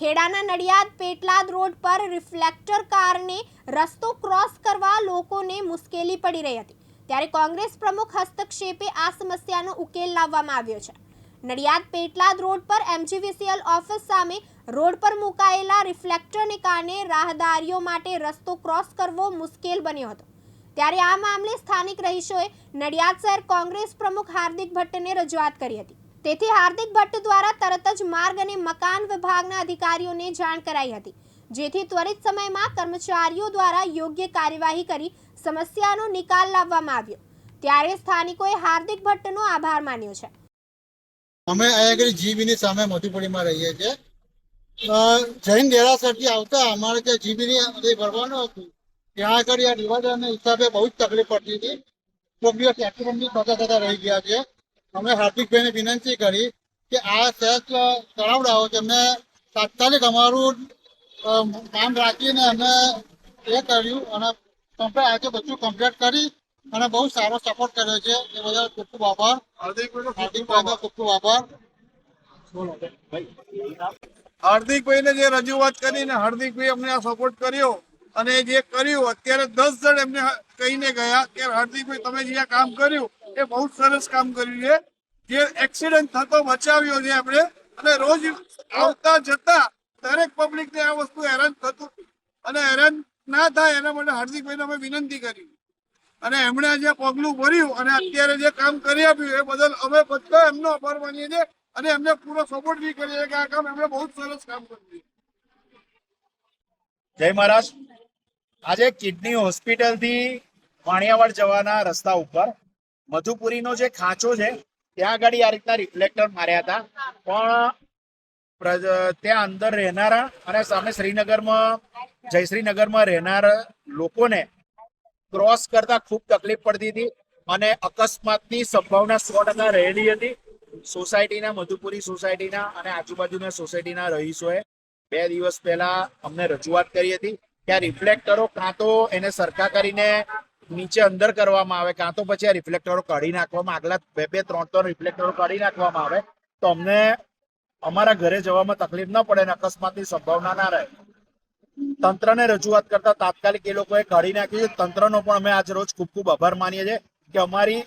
ખેડાના Nadiad Petlad road પર reflector કારને રસ્તો ક્રોસ કરવા લોકોને મુશ્કેલી પડી રહી હતી. ત્યારે કોંગ્રેસ પ્રમુખ હસ્તક્ષેપે આ સમસ્યાનો ઉકેલ લાવવામાં આવ્યો છે. નડિયાદ પેટલાદ રોડ પર એમજીવીસીએલ ઓફિસ સામે રોડ પર મુકાયેલા રિફ્લેક્ટરને કારણે રાહદારીઓ માટે રસ્તો ક્રોસ કરવો મુશ્કેલ બન્યો હતો. ત્યારે આ મામલે સ્થાનિક રહીશોએ નડિયાદ શહેર કોંગ્રેસ પ્રમુખ હાર્દિક ભટ્ટને રજૂઆત કરી હતી. તેથી હાર્દિક ભટ્ટ દ્વારા તરત જ માર્ગ અને મકાન વિભાગના અધિકારીઓને જાણ કરાઈ હતી, જેથી ત્વરિત સમયમાં કર્મચારીઓ દ્વારા યોગ્ય કાર્યવાહી કરી સમસ્યાનો નિકાલ લાવવામાં આવ્યો. ત્યારે સ્થાનિકોએ હાર્દિક ભટ્ટનો આભાર માન્યો છે. અમે અહીંયા જીબીની સામે મધુપુરીમાં રહીએ છીએ. જૈન દેરાસરથી આવતા અમારે ત્યાં જીબીની ભરવાનું હતું. ત્યાં આગળ આ ડિવાઈડરના હિસાબે બહુ જ તકલીફ પડતી હતી. કોઈક દિવસ એક્સિડન્ટ થતા થતા રહી ગયા છે. અમે હાર્દિકભાઈને વિનંતી કરી કે આ સેસ કરાવડાવો અમે તાત્કાલિક અમારું નામ રાખીને અમે એ કર્યું અને કમ્પ્લેટ આજે બધું કમ્પ્લીટ કરી અને બહુ સારો સપોર્ટ કર્યો છે. એ બધા ખૂબ ખૂબ આભાર. હાર્દિકભાઈનો ખૂબ ખૂબ આભાર. હાર્દિકભાઈને જે રજૂઆત કરીને હાર્દિકભાઈ અમને આ સપોર્ટ કર્યો અને જે કર્યું અત્યારે દસ જણ એમને કહીને ગયા કે હાર્દિકભાઈ તમે જે આ કામ કર્યું એ બહુ સરસ કામ કર્યું છે. જે એક્સિડન્ટ થતો બચાવ્યો છે આપણે. અને રોજ આવતા જતા દરેક પબ્લિકને આ વસ્તુ હેરાન થતું. અને હેરાન ના થાય એના માટે હાર્દિકભાઈને અમે વિનંતી કરી. અને એમણે જે પગલું ભર્યું અને અત્યારે જે કામ કરી આપ્યું એ બદલ અમે બધા એમનો આભાર માનીએ છીએ અને એમને પૂરો સપોર્ટ બી કરીએ કે આ કામ એમણે બહુ સરસ કામ કર્યું જય મહારાજ. આજે કિડની હોસ્પિટલથી વાણિયાવાડ જવાના રસ્તા ઉપર મધુપુરીનો જે ખાંચો છે, ત્યાં આગળ આ રીતના રિફ્લેક્ટર માર્યા હતા. પણ ત્યાં અંદર રહેનારા અને સામે શ્રીનગરમાં, જયશ્રીનગરમાં રહેનાર લોકોને ક્રોસ કરતા ખૂબ તકલીફ પડતી હતી અને અકસ્માતની સંભાવના સો ટકા રહેલી હતી. સોસાયટીના, મધુપુરી સોસાયટીના અને આજુબાજુના સોસાયટીના રહીશોએ બે દિવસ પહેલા અમને રજૂઆત કરી હતી કે આ રિફ્લેક્ટરો કાં તો એને સરખા કરીને નીચે અંદર કરવામાં આવે, કાં તો પછી આ રિફ્લેક્ટરો કાઢી નાખવામાં, આગલા બે બે, ત્રણ ત્રણ રિફ્લેક્ટરો કાઢી નાખવામાં આવે, તો અમને અમારા ઘરે જવામાં તકલીફ ન પડે અને અકસ્માતની સંભાવના ના રહે. તંત્રને રજૂઆત કરતા તાત્કાલિક એ લોકોએ કાઢી નાખ્યું છે. તંત્રનો પણ અમે આજ રોજ ખૂબ ખૂબ આભાર માનીએ છીએ કે અમારી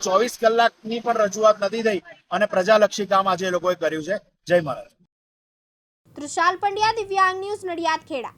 ચોવીસ કલાકની પણ રજૂઆત નથી થઈ અને પ્રજાલક્ષી કામ આજે એ લોકોએ કર્યું છે. જય મહારાજ. તૃષાલ પંડ્યા, દિવ્યાંગ ન્યૂઝ નડિયાદ ખેડા.